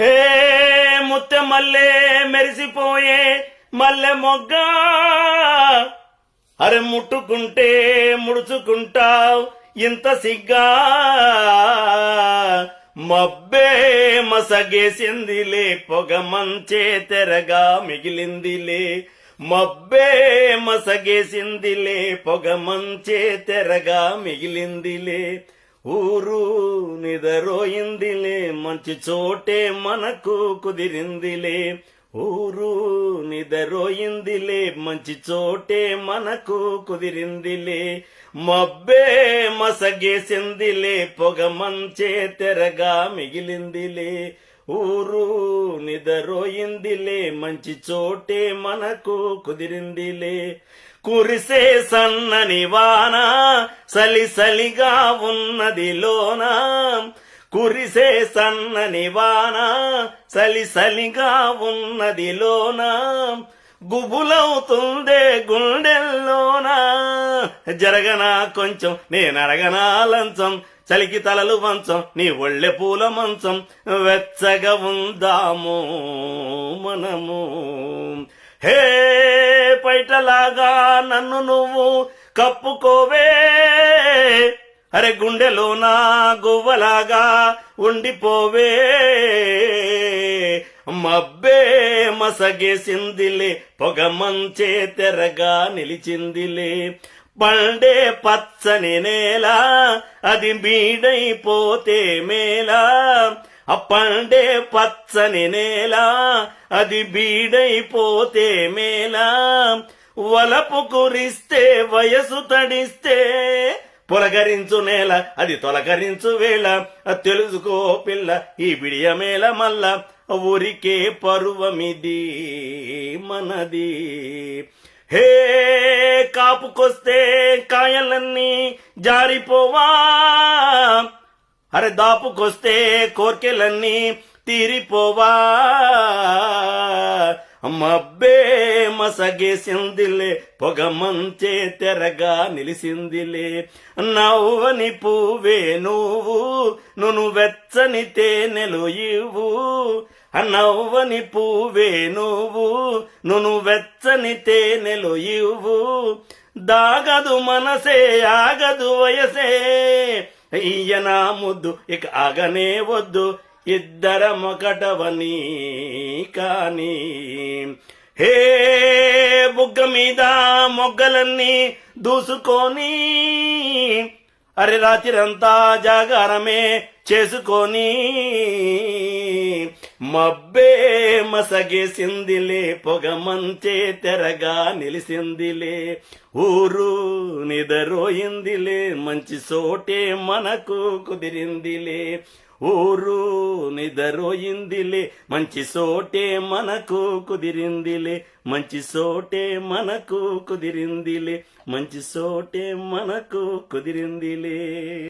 హే ముత్తె మల్లె మెరిసిపోయే మల్లె మొగ్గ. అరే ముట్టుకుంటే ముడుచుకుంటావు ఇంత సిగ్గా. మబ్బే మసగేసిందిలే పొగ మంచే తెరగా మిగిలిందిలే. మబ్బే మసగేసిందిలే పొగ మంచే తెరగా మిగిలిందిలే. ఊరు నిదరోయిందిలే మంచి చోటే మనకు కుదిరిందిలే. ఊరు నిదరోయిందిలే మంచి చోటే మనకు కుదిరిందిలే. మబ్బే మసగేసిందిలే పొగ మంచే తెరగా మిగిలిందిలే. ఊరు నిదరోయిందిలే మంచి చోటే మనకు కుదిరిందిలే. కురిసే సన్నని వాన సలి సలిగా ఉన్నది లోన. కురిసే సన్నని వాన సలి సలిగా ఉన్నది లోన. గుబులవుతుందే గుండెల్లోన. జరగనా కొంచెం నేను లంచం. చలికి తలలు వంచం నీ ఒళ్ళె పూల మంచం వెచ్చగా ఉందాము మనము. హే పైటలాగా నన్ను నువ్వు కప్పుకోవే. అరే గుండెలో నా గువ్వలాగా ఉండిపోవే. మబ్బే మసగేసిందిలే పొగ మంచే తెరగా నిలిచిందిలే. పండే పచ్చని నేల అది బీడైపోతే మేలా. అప్పండే పచ్చని నేల అది బీడైపోతే మేలా. వలపు కురిస్తే వయసు తడిస్తే పొలకరించు నేల అది తొలకరించు వేళ. తెలుసుకో పిల్ల ఈ బిడియమేల మల్ల ఊరికే పరువమిది మనది. హే కాపుకొస్తే కాయలన్నీ జారిపోవా. అరే దాపుకొస్తే కోర్కెలన్నీ తీరిపోవా. మబ్బే మసగేసిందిలే పొగ మంచే తెరగా నిలిసిందిలే. నవ్వని పువ్వే నువ్వు నును వెచ్చని తేనెలు ఇవ్వు. నవ్వని పువ్వే నువ్వు నును వెచ్చని తేనెలు ఇవ్వు. దాగదు మనసే ఆగదు వయసే. ఈయన ముద్దు ఇక ఆగనే వద్దు. ఇద్దరమొకటవని కాని. హే బుగ్గ మీద మొగ్గలన్నీ దూసుకొని అరే రాత్రిరంతా జాగారమే చేసుకొని మబ్బే మసగేసిందిలే పొగ మంచే తెరగా నిలిసిందిలే ఊరు నిదరోయిందిలే మంచి సోటే మనకు కుదిరిందిలే. ఊరు నిదరోయిందిలే మంచి సోటే మనకు కుదిరిందిలే మంచి సోటే మనకు కుదిరిందిలే మంచి సోటే మనకు కుదిరిందిలే.